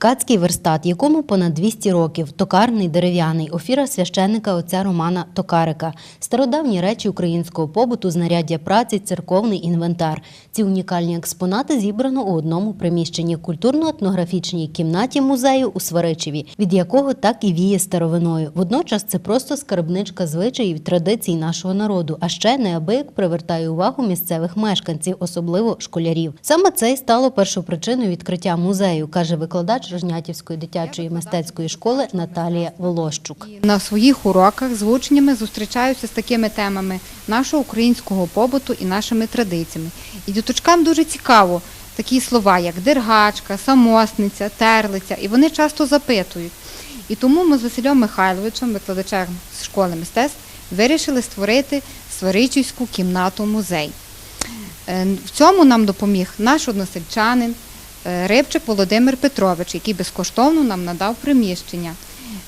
Ткацький верстат, якому понад 200 років, токарний дерев'яний, офіра священника отця Романа Токарика, стародавні речі українського побуту, знаряддя праці, церковний інвентар. Ці унікальні експонати зібрано у одному приміщенні культурно-етнографічній кімнаті музею у Сваричеві, від якого так і віє старовиною. Водночас це просто скарбничка звичаїв традицій нашого народу, а ще неабияк привертає увагу місцевих мешканців, особливо школярів. Саме це й стало першопричиною відкриття музею, каже викладач Рожнятівської дитячої мистецької школи Наталія Волощук. На своїх уроках з учнями зустрічаюся з такими темами нашого українського побуту і нашими традиціями. І діточкам дуже цікаво такі слова, як дергачка, самосниця, терлиця, і вони часто запитують. І тому ми з Василем Михайловичем, викладачем з школи мистецтв, вирішили створити Сваричівську кімнату музей. Е, В цьому нам допоміг наш односельчанин Рибчик Володимир Петрович, який безкоштовно нам надав приміщення,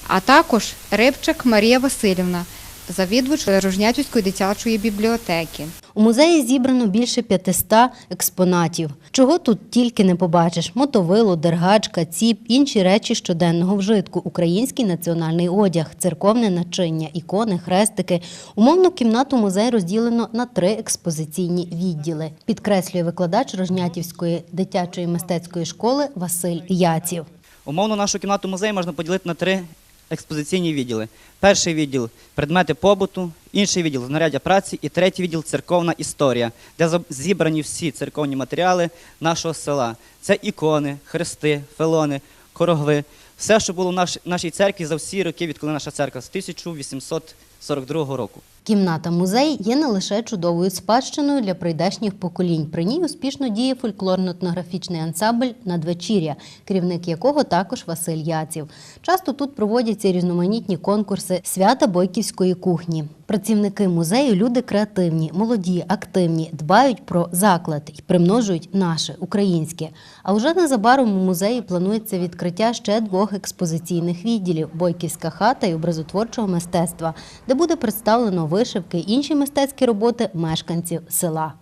а також Рибчик Марія Васильівна, завідувач Рожнятівської дитячої бібліотеки. У музеї зібрано більше 500 експонатів. Чого тут тільки не побачиш: мотовило, дергачка, ціп, інші речі щоденного вжитку, український національний одяг, церковне начиння, ікони, хрестики. Умовну кімнату музей розділено на три експозиційні відділи. Підкреслює викладач Рожнятівської дитячої мистецької школи Василь Яців. Умовно нашу кімнату музею можна поділити на три експозиційні відділи. Перший відділ предмети побуту, інший відділ знаряддя праці і третій відділ церковна історія, де зібрані всі церковні матеріали нашого села. Це ікони, хрести, фелони, корогви. Все, що було в нашій церкві за всі роки, відколи наша церква з 1842 року. Кімната музей є не лише чудовою спадщиною для прийдешніх поколінь. При ній успішно діє фольклорно-етнографічний ансамбль надвечір'я, керівник якого також Василь Яців. Часто тут проводяться різноманітні конкурси свята бойківської кухні. Працівники музею люди креативні, молоді, активні, дбають про заклад і примножують наше українське. А вже незабаром у музеї планується відкриття ще двох експозиційних відділів: Бойківська хата і образотворчого мистецтва, де буде представлено вишивки інші мистецькі роботи мешканців села.